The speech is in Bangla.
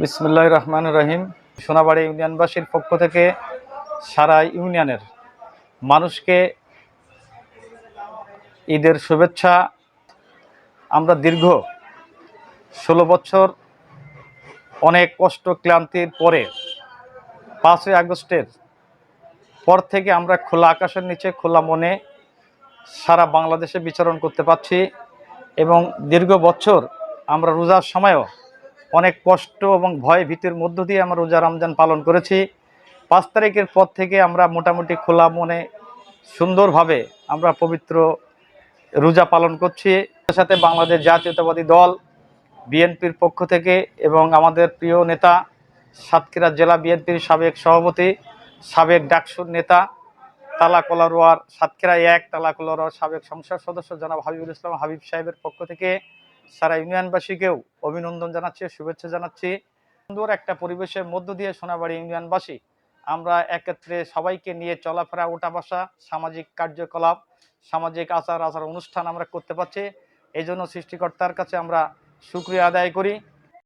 বিসমুল্লাহ রহমান রহিম। সোনাবাড়ি ইউনিয়নবাসীর পক্ষ থেকে সারা ইউনিয়নের মানুষকে ঈদের শুভেচ্ছা। আমরা দীর্ঘ ষোলো বছর অনেক কষ্ট, ক্লান্তির পরে পাঁচই আগস্টের পর থেকে আমরা খোলা আকাশের নিচে, খোলা মনে সারা বাংলাদেশে বিচরণ করতে পারছি এবং দীর্ঘ বছর আমরা রোজার সময়ও অনেক কষ্ট এবং ভয় ভীতির মধ্য দিয়ে আমরা রোজা রমজান পালন করেছি। পাঁচ তারিখের পর থেকে আমরা মোটামুটি খোলা মনে সুন্দরভাবে আমরা পবিত্র রোজা পালন করছি। সাথে বাংলাদেশ জাতীয়তাবাদী দল, বিএনপির পক্ষ থেকে এবং আমাদের প্রিয় নেতা, সাতক্ষীরা জেলা বিএনপির সাবেক সভাপতি, সাবেক ডাকসুর নেতা, তালা কলারোয়ার সাতক্ষীরা এক, তালা সাবেক সংসদ সদস্য জনাব হাবিবুল ইসলাম হাবিব সাহেবের পক্ষ থেকে সারা ইউনিয়নবাসীকেও অভিনন্দন জানাচ্ছি, শুভেচ্ছা জানাচ্ছি। সুন্দর একটা পরিবেশের মধ্য দিয়ে সোনাবাড়ি ইউনিয়নবাসী, আমরা একত্রে সবাইকে নিয়ে চলাফেরা ওঠা বসা সামাজিক কার্যকলাপ, সামাজিক আচার আচার অনুষ্ঠান আমরা করতে পারছি। এই জন্য সৃষ্টিকর্তার কাছে আমরা সুক্রিয়া আদায় করি।